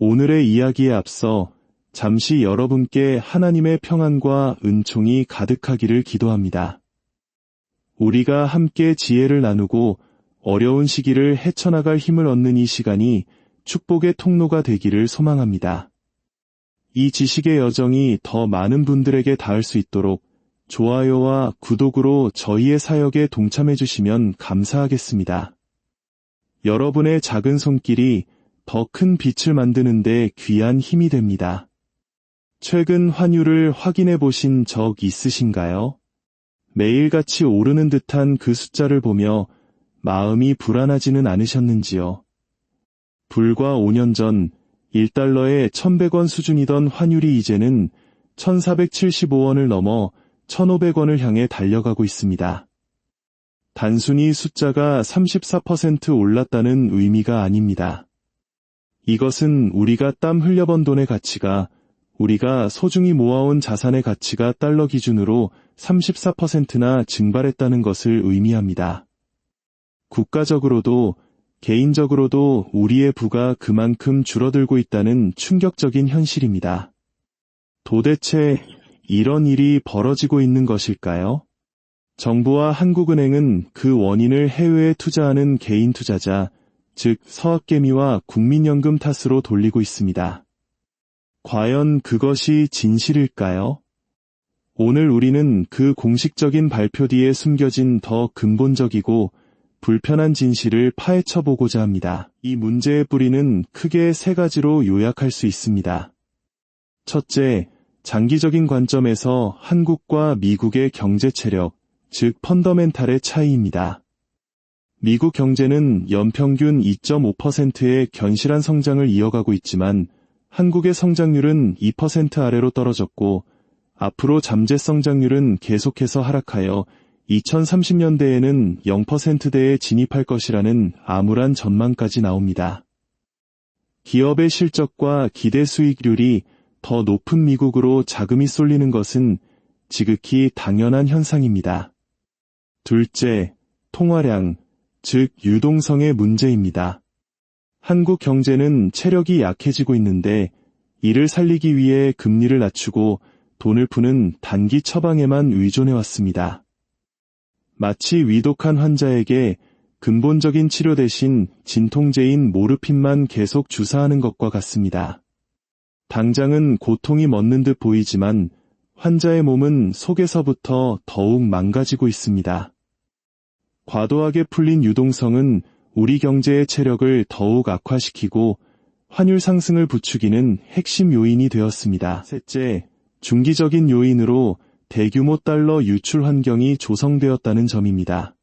오늘의 이야기에 앞서 잠시 여러분께 하나님의 평안과 은총이 가득하기를 기도합니다. 우리가 함께 지혜를 나누고 어려운 시기를 헤쳐나갈 힘을 얻는 이 시간이 축복의 통로가 되기를 소망합니다. 이 지식의 여정이 더 많은 분들에게 닿을 수 있도록 좋아요와 구독으로 저희의 사역에 동참해 주시면 감사하겠습니다. 여러분의 작은 손길이 더 큰 빛을 만드는 데 귀한 힘이 됩니다. 최근 환율을 확인해 보신 적 있으신가요? 매일같이 오르는 듯한 그 숫자를 보며 마음이 불안하지는 않으셨는지요? 불과 5년 전 1달러에 1100원 수준이던 환율이 이제는 1475원을 넘어 1500원을 향해 달려가고 있습니다. 단순히 숫자가 34% 올랐다는 의미가 아닙니다. 이것은 우리가 땀 흘려번 돈의 가치가 우리가 소중히 모아온 자산의 가치가 달러 기준으로 34%나 증발했다는 것을 의미합니다. 국가적으로도 개인적으로도 우리의 부가 그만큼 줄어들고 있다는 충격적인 현실입니다. 도대체 이런 일이 벌어지고 있는 것일까요? 정부와 한국은행은 그 원인을 해외에 투자하는 개인 투자자, 즉 서학개미와 국민연금 탓으로 돌리고 있습니다. 과연 그것이 진실일까요? 오늘 우리는 그 공식적인 발표 뒤에 숨겨진 더 근본적이고 불편한 진실을 파헤쳐 보고자 합니다. 이 문제의 뿌리는 크게 세 가지로 요약할 수 있습니다. 첫째, 장기적인 관점에서 한국과 미국의 경제 체력, 즉 펀더멘탈의 차이입니다. 미국 경제는 연평균 2.5%의 견실한 성장을 이어가고 있지만 한국의 성장률은 2% 아래로 떨어졌고 앞으로 잠재 성장률은 계속해서 하락하여 2030년대에는 0%대에 진입할 것이라는 암울한 전망까지 나옵니다. 기업의 실적과 기대 수익률이 더 높은 미국으로 자금이 쏠리는 것은 지극히 당연한 현상입니다. 둘째, 통화량, 즉 유동성의 문제입니다. 한국 경제는 체력이 약해지고 있는데 이를 살리기 위해 금리를 낮추고 돈을 푸는 단기 처방에만 의존해왔습니다. 마치 위독한 환자에게 근본적인 치료 대신 진통제인 모르핀만 계속 주사하는 것과 같습니다. 당장은 고통이 멎는 듯 보이지만 환자의 몸은 속에서부터 더욱 망가지고 있습니다. 과도하게 풀린 유동성은 우리 경제의 체력을 더욱 악화시키고 환율 상승을 부추기는 핵심 요인이 되었습니다. 셋째, 중기적인 요인으로 대규모 달러 유출 환경이 조성되었다는 점입니다.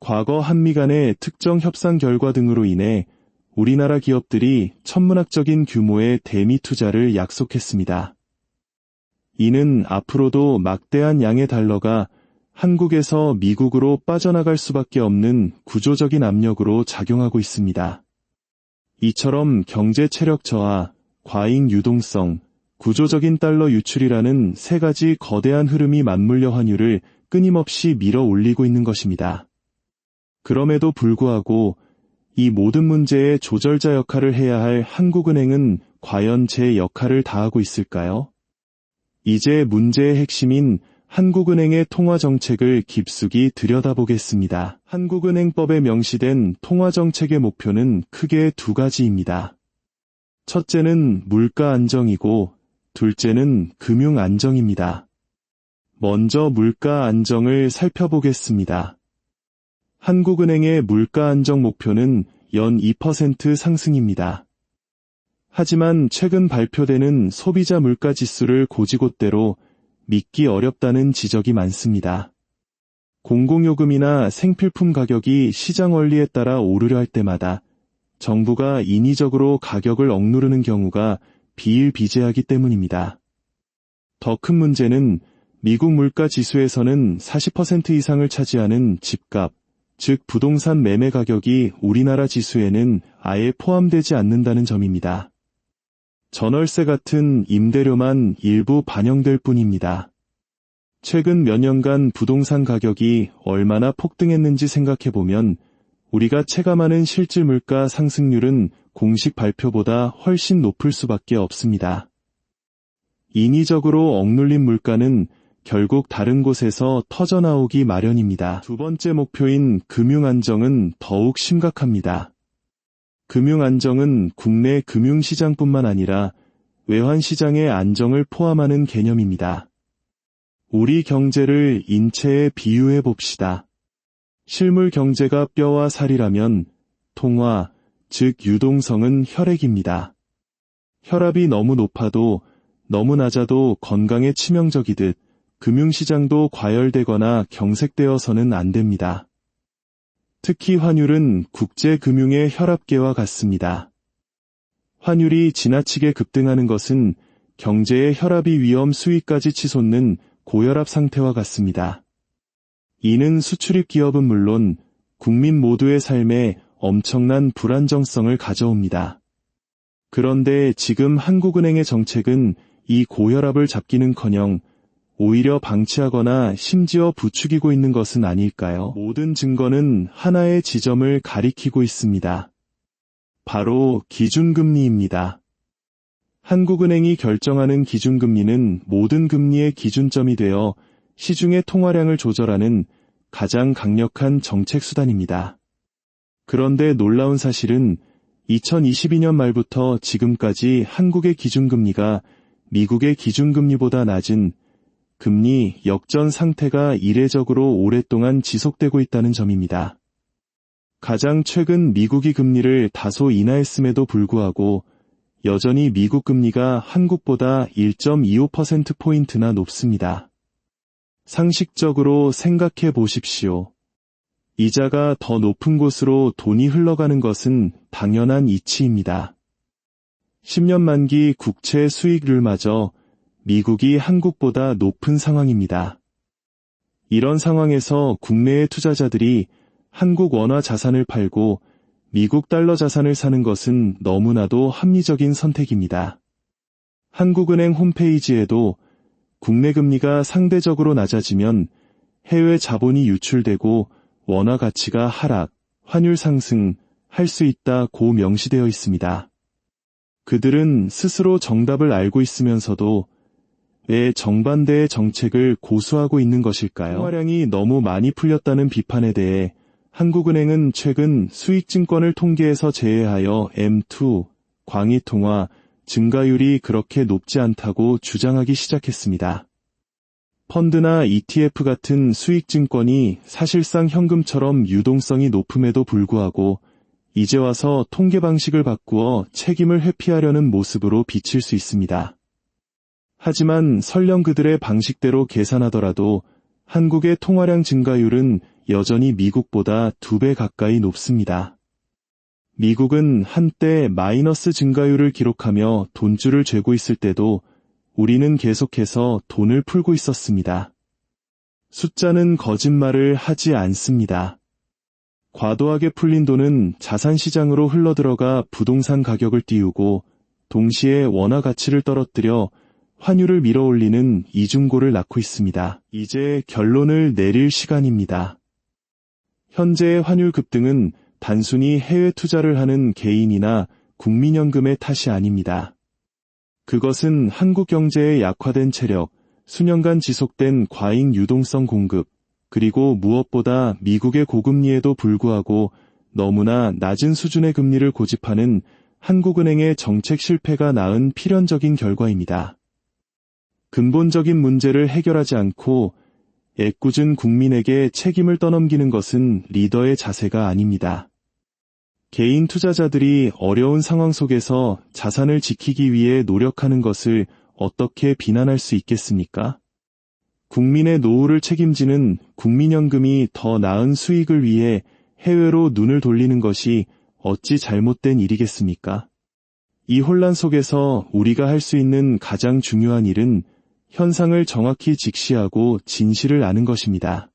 과거 한미 간의 특정 협상 결과 등으로 인해 우리나라 기업들이 천문학적인 규모의 대미 투자를 약속했습니다. 이는 앞으로도 막대한 양의 달러가 한국에서 미국으로 빠져나갈 수밖에 없는 구조적인 압력으로 작용하고 있습니다. 이처럼 경제 체력 저하, 과잉 유동성, 구조적인 달러 유출이라는 세 가지 거대한 흐름이 맞물려 환율을 끊임없이 밀어 올리고 있는 것입니다. 그럼에도 불구하고 이 모든 문제의 조절자 역할을 해야 할 한국은행은 과연 제 역할을 다하고 있을까요? 이제 문제의 핵심인 한국은행의 통화정책을 깊숙이 들여다보겠습니다. 한국은행법에 명시된 통화정책의 목표는 크게 두 가지입니다. 첫째는 물가 안정이고 둘째는 금융 안정입니다. 먼저 물가 안정을 살펴보겠습니다. 한국은행의 물가 안정 목표는 연 2% 상승입니다. 하지만 최근 발표되는 소비자 물가 지수를 고지곳대로 믿기 어렵다는 지적이 많습니다. 공공요금이나 생필품 가격이 시장 원리에 따라 오르려 할 때마다 정부가 인위적으로 가격을 억누르는 경우가 비일비재하기 때문입니다. 더 큰 문제는 미국 물가 지수에서는 40% 이상을 차지하는 집값, 즉 부동산 매매 가격이 우리나라 지수에는 아예 포함되지 않는다는 점입니다. 전월세 같은 임대료만 일부 반영될 뿐입니다. 최근 몇 년간 부동산 가격이 얼마나 폭등했는지 생각해보면 우리가 체감하는 실질 물가 상승률은 공식 발표보다 훨씬 높을 수밖에 없습니다. 인위적으로 억눌린 물가는 결국 다른 곳에서 터져나오기 마련입니다. 두 번째 목표인 금융 안정은 더욱 심각합니다. 금융 안정은 국내 금융 시장뿐만 아니라 외환 시장의 안정을 포함하는 개념입니다. 우리 경제를 인체에 비유해 봅시다. 실물 경제가 뼈와 살이라면 통화, 즉 유동성은 혈액입니다. 혈압이 너무 높아도 너무 낮아도 건강에 치명적이듯 금융시장도 과열되거나 경색되어서는 안 됩니다. 특히 환율은 국제금융의 혈압계와 같습니다. 환율이 지나치게 급등하는 것은 경제의 혈압이 위험 수위까지 치솟는 고혈압 상태와 같습니다. 이는 수출입 기업은 물론 국민 모두의 삶에 엄청난 불안정성을 가져옵니다. 그런데 지금 한국은행의 정책은 이 고혈압을 잡기는커녕 오히려 방치하거나 심지어 부추기고 있는 것은 아닐까요? 모든 증거는 하나의 지점을 가리키고 있습니다. 바로 기준금리입니다. 한국은행이 결정하는 기준금리는 모든 금리의 기준점이 되어 시중의 통화량을 조절하는 가장 강력한 정책 수단입니다. 그런데 놀라운 사실은 2022년 말부터 지금까지 한국의 기준금리가 미국의 기준금리보다 낮은 금리 역전 상태가 이례적으로 오랫동안 지속되고 있다는 점입니다. 가장 최근 미국이 금리를 다소 인하했음에도 불구하고 여전히 미국 금리가 한국보다 1.25%포인트나 높습니다. 상식적으로 생각해 보십시오. 이자가 더 높은 곳으로 돈이 흘러가는 것은 당연한 이치입니다. 10년 만기 국채 수익률마저 미국이 한국보다 높은 상황입니다. 이런 상황에서 국내의 투자자들이 한국 원화 자산을 팔고 미국 달러 자산을 사는 것은 너무나도 합리적인 선택입니다. 한국은행 홈페이지에도 국내 금리가 상대적으로 낮아지면 해외 자본이 유출되고 원화 가치가 하락, 환율 상승 할 수 있다고 명시되어 있습니다. 그들은 스스로 정답을 알고 있으면서도 왜 정반대의 정책을 고수하고 있는 것일까요? 통화량이 너무 많이 풀렸다는 비판에 대해 한국은행은 최근 수익증권을 통계에서 제외하여 M2, 광의통화, 증가율이 그렇게 높지 않다고 주장하기 시작했습니다. 펀드나 ETF 같은 수익증권이 사실상 현금처럼 유동성이 높음에도 불구하고 이제 와서 통계 방식을 바꾸어 책임을 회피하려는 모습으로 비칠 수 있습니다. 하지만 설령 그들의 방식대로 계산하더라도 한국의 통화량 증가율은 여전히 미국보다 두 배 가까이 높습니다. 미국은 한때 마이너스 증가율을 기록하며 돈줄을 죄고 있을 때도 우리는 계속해서 돈을 풀고 있었습니다. 숫자는 거짓말을 하지 않습니다. 과도하게 풀린 돈은 자산시장으로 흘러들어가 부동산 가격을 띄우고 동시에 원화 가치를 떨어뜨려 환율을 밀어올리는 이중고를 낳고 있습니다. 이제 결론을 내릴 시간입니다. 현재의 환율 급등은 단순히 해외 투자를 하는 개인이나 국민연금의 탓이 아닙니다. 그것은 한국 경제의 약화된 체력, 수년간 지속된 과잉 유동성 공급, 그리고 무엇보다 미국의 고금리에도 불구하고 너무나 낮은 수준의 금리를 고집하는 한국은행의 정책 실패가 낳은 필연적인 결과입니다. 근본적인 문제를 해결하지 않고 애꿎은 국민에게 책임을 떠넘기는 것은 리더의 자세가 아닙니다. 개인 투자자들이 어려운 상황 속에서 자산을 지키기 위해 노력하는 것을 어떻게 비난할 수 있겠습니까? 국민의 노후를 책임지는 국민연금이 더 나은 수익을 위해 해외로 눈을 돌리는 것이 어찌 잘못된 일이겠습니까? 이 혼란 속에서 우리가 할 수 있는 가장 중요한 일은 현상을 정확히 직시하고 진실을 아는 것입니다.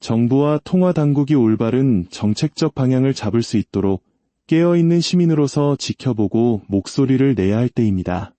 정부와 통화 당국이 올바른 정책적 방향을 잡을 수 있도록 깨어있는 시민으로서 지켜보고 목소리를 내야 할 때입니다.